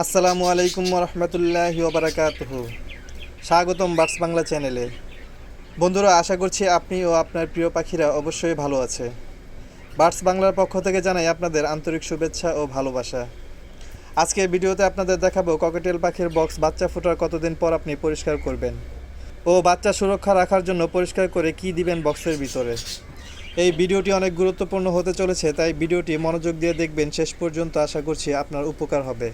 আসসালামু আলাইকুম রহমতুল্লাহ ওবরাকাতহ। স্বাগতম বার্স বাংলা চ্যানেলে। বন্ধুরা, আশা করছি আপনি ও আপনার প্রিয় পাখিরা অবশ্যই ভালো আছে। বার্স বাংলার পক্ষ থেকে জানাই আপনাদের আন্তরিক শুভেচ্ছা ও ভালোবাসা। আজকের ভিডিওতে আপনাদের দেখাবো ককেটেল পাখির বক্স বাচ্চা ফোটার কতদিন পর আপনি পরিষ্কার করবেন ও বাচ্চা সুরক্ষা রাখার জন্য পরিষ্কার করে কি দিবেন বক্সের ভিতরে। এই ভিডিওটি অনেক গুরুত্বপূর্ণ হতে চলেছে, তাই ভিডিওটি মনোযোগ দিয়ে দেখবেন। শেষ পর্যন্ত আশা করছি আপনার উপকার হবে।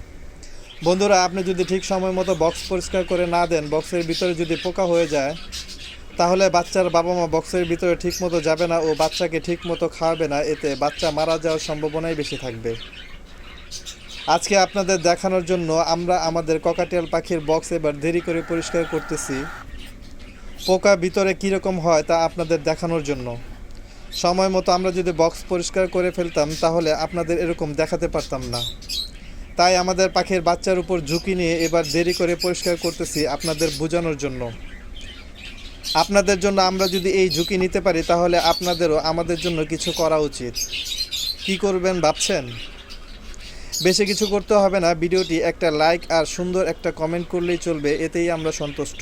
বন্ধুরা, আপনি যদি ঠিক সময় মতো বক্স পরিষ্কার করে না দেন বক্সের ভিতরে যদি পোকা হয়ে যায়, তাহলে বাচ্চার বাবা মা বক্সের ভিতরে ঠিক মতো যাবে না ও বাচ্চাকে ঠিক মতো খাওয়াবে না। এতে বাচ্চা মারা যাওয়ার সম্ভাবনাই বেশি থাকবে। আজকে আপনাদের দেখানোর জন্য আমরা আমাদের ককাটিয়াল পাখির বক্স এবার দেরি করে পরিষ্কার করতেছি। পোকা ভিতরে কীরকম হয় তা আপনাদের দেখানোর জন্য। সময় মতো আমরা যদি বক্স পরিষ্কার করে ফেলতাম, তাহলে আপনাদের এরকম দেখাতে পারতাম না। তাই আমাদের পাখির বাচ্চার উপর ঝুঁকি নিয়ে এবার দেরি করে পরিষ্কার করতেছি আপনাদের বোঝানোর জন্য। আপনাদের জন্য আমরা যদি এই ঝুঁকি নিতে পারি, তাহলে আপনাদেরও আমাদের জন্য কিছু করা উচিত। কি করবেন ভাবছেন? বেশি কিছু করতে হবে না, ভিডিওটি একটা লাইক আর সুন্দর একটা কমেন্ট করলেই চলবে, এতেই আমরা সন্তুষ্ট।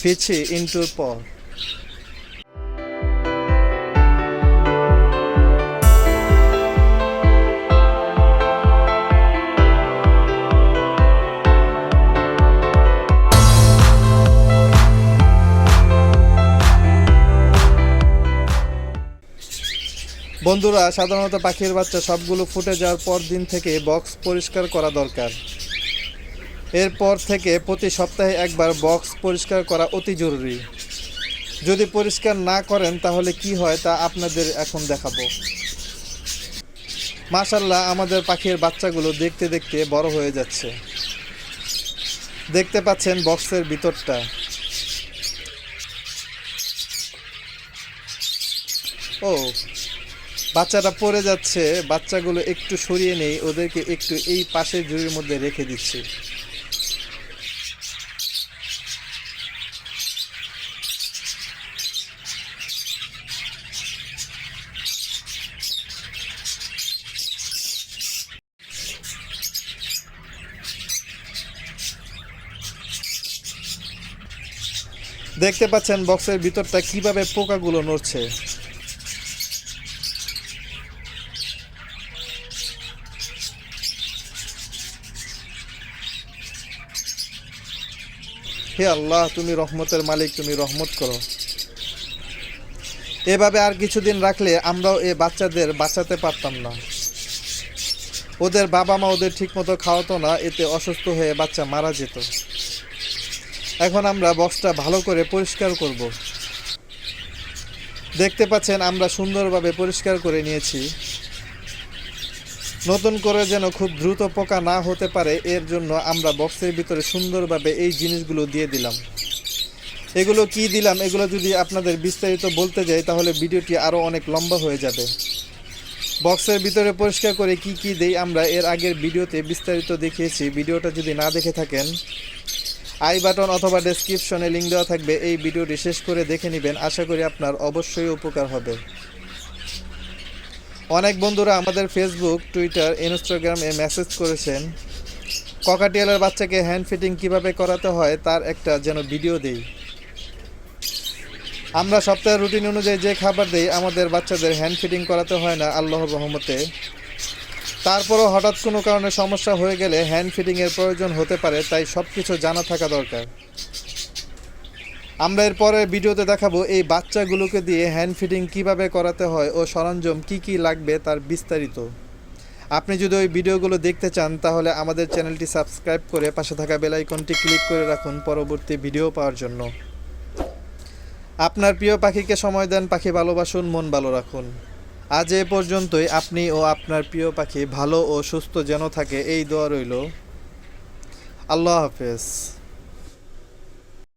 ফিরছি ইন্টুর পর। বন্ধুরা, সাধারণত পাখির বাচ্চা সবগুলো ফুটে যাওয়ার পর দিন থেকে বক্স পরিষ্কার করা দরকার। এরপর থেকে প্রতি সপ্তাহে একবার বক্স পরিষ্কার করা অতি জরুরি। যদি পরিষ্কার না করেন, তাহলে কি হয় তা আপনাদের এখন দেখাবো। মাশাল্লাহ আমাদের পাখির বাচ্চাগুলো দেখতে দেখতে বড় হয়ে যাচ্ছে। দেখতে পাচ্ছেন বক্সের ভিতরটা। ও বাচ্চাটা পড়ে যাচ্ছে, বাচ্চাগুলো একটু সরিয়ে নেই, ওদেরকে একটু এই পাশের ঝুড়ির মধ্যে রেখে দিচ্ছি। দেখতে পাচ্ছেন বক্সের ভিতরটা কীভাবে পোকাগুলো নড়ছে। হে আল্লাহ, তুমি রহমতের মালিক, তুমি রহমত করো। এভাবে আর কিছুদিন রাখলে আমরাও এ বাচ্চাদের বাঁচাতে পারতাম না। ওদের বাবা মা ওদের ঠিকমতো খাওয়াতো না, এতে অসুস্থ হয়ে বাচ্চা মারা যেত। এখন আমরা বক্সটা ভালো করে পরিষ্কার করব। দেখতে পাচ্ছেন, আমরা সুন্দরভাবে পরিষ্কার করে নিয়েছি। নতুন করে যেন খুব দ্রুত পোকা না হতে পারে, এর জন্য আমরা বক্সের ভিতরে সুন্দরভাবে এই জিনিসগুলো দিয়ে দিলাম। এগুলো কি দিলাম? এগুলো যদি আপনাদের বিস্তারিত বলতে যাই, তাহলে ভিডিওটি আরও অনেক লম্বা হয়ে যাবে। বক্সের ভিতরে পরিষ্কার করে কি কি দেই আমরা, এর আগের ভিডিওতে বিস্তারিত দেখিয়েছি। ভিডিওটা যদি না দেখে থাকেন, আই বাটন অথবা ডেসক্রিপশনে লিঙ্ক দেওয়া থাকবে, এই ভিডিওটি শেষ করে দেখে নেবেন। আশা করি আপনার অবশ্যই উপকার হবে। অনেক বন্ধুরা আমাদের ফেসবুক টুইটার ইনস্টাগ্রামে মেসেজ করেছেন, ককাটিয়ালের বাচ্চাকে হ্যান্ড ফিটিং কীভাবে করাতে হয় তার একটা যেন ভিডিও দেই। আমরা সপ্তাহের রুটিন অনুযায়ী যে খাবার দেই, আমাদের বাচ্চাদের হ্যান্ড ফিটিং করাতে হয় না আল্লাহর রহমতে। তারপরও হঠাৎ কোনো কারণে সমস্যা হয়ে গেলে হ্যান্ড ফিটিংয়ের প্রয়োজন হতে পারে, তাই সব কিছু জানা থাকা দরকার। আমরা এর পরের ভিডিওতে দেখাবো এই বাচ্চাগুলোকে দিয়ে হ্যান্ড ফিটিং কীভাবে করাতে হয় ও সরঞ্জাম কি কি লাগবে তার বিস্তারিত। আপনি যদি ওই ভিডিওগুলো দেখতে চান, তাহলে আমাদের চ্যানেলটি সাবস্ক্রাইব করে পাশে থাকা বেল আইকনটি ক্লিক করে রাখুন পরবর্তী ভিডিও পাওয়ার জন্য। আপনার প্রিয় পাখিকে সময় দেন, পাখি ভালোবাসুন, মন ভালো রাখুন। আজ এ পর্যন্তই, আপনি ও আপনার প্রিয় পাখি ভালো ও সুস্থ যেন থাকে, এই দোয়া রইল। আল্লাহ হাফেজ।